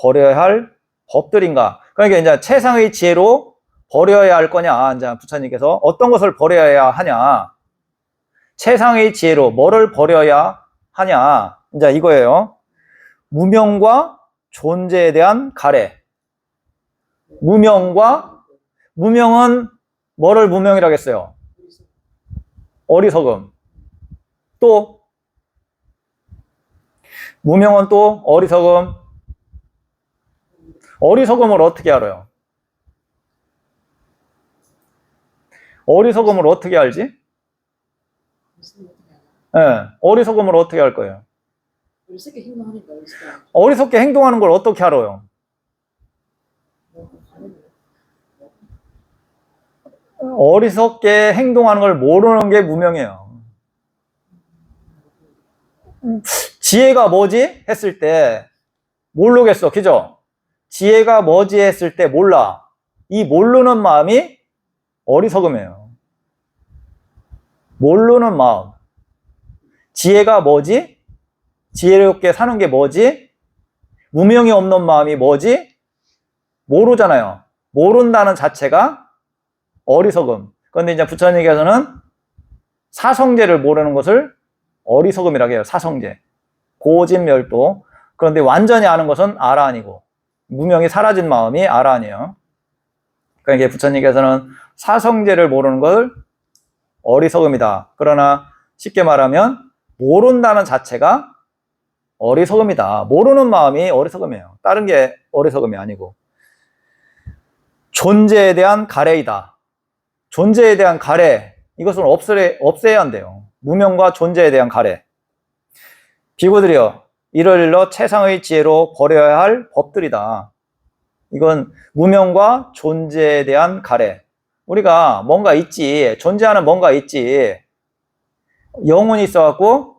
버려야 할 법들인가? 그러니까 이제 최상의 지혜로 버려야 할 거냐? 이제 부처님께서 어떤 것을 버려야 하냐? 최상의 지혜로 뭐를 버려야 하냐? 이제 이거예요. 무명과 존재에 대한 가래. 무명과 무명은 뭐를 무명이라고 했어요? 어리석음. 또 무명은 또 어리석음. 어리석음을 어떻게 알아요? 어리석음을 어떻게 알지? 예, 어리석음을 어떻게 할 거예요? 어리석게 행동하니까 어리석게 어리석게 행동하는 걸 어떻게 알아요? 어리석게 행동하는 걸 모르는 게 무명이에요. 지혜가 뭐지? 했을 때 모르겠어. 그죠? 지혜가 뭐지? 했을 때 몰라. 이 모르는 마음이 어리석음이에요. 모르는 마음. 지혜가 뭐지? 지혜롭게 사는 게 뭐지? 무명이 없는 마음이 뭐지? 모르잖아요. 모른다는 자체가 어리석음. 그런데 이제 부처님께서는 사성제를 모르는 것을 어리석음이라고 해요. 사성제. 고진멸도. 그런데 완전히 아는 것은 아라한이고 무명이 사라진 마음이 아라한이에요. 그러니까 이게 부처님께서는 사성제를 모르는 걸 어리석음이다. 그러나 쉽게 말하면 모른다는 자체가 어리석음이다. 모르는 마음이 어리석음이에요. 다른 게 어리석음이 아니고. 존재에 대한 가래이다. 존재에 대한 가래. 이것은 없애, 없애야 한대요. 무명과 존재에 대한 가래. 비고들이여, 이를 일러 최상의 지혜로 버려야 할 법들이다. 이건 무명과 존재에 대한 가래. 우리가 뭔가 있지. 존재하는 뭔가 있지. 영혼이 있어갖고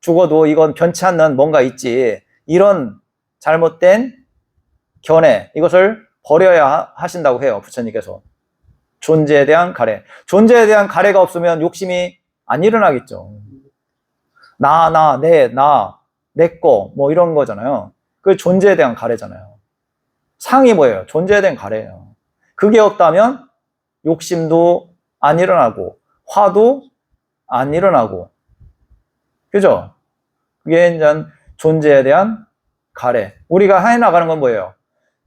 죽어도 이건 변치 않는 뭔가 있지. 이런 잘못된 견해, 이것을 버려야 하- 하신다고 해요. 부처님께서. 존재에 대한 가래. 존재에 대한 가래가 없으면 욕심이 안 일어나겠죠. 나, 나, 내, 나, 내 거, 뭐 이런 거잖아요. 그 존재에 대한 가래잖아요. 상이 뭐예요? 존재에 대한 가래예요. 그게 없다면 욕심도 안 일어나고, 화도 안 일어나고, 그죠? 그게 이제 존재에 대한 가래. 우리가 해 나가는 건 뭐예요?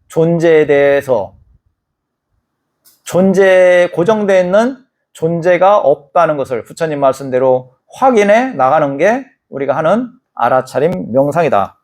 존재에 대해서 존재에 고정되어 있는 존재가 없다는 것을 부처님 말씀대로 확인해 나가는 게 우리가 하는 알아차림 명상이다.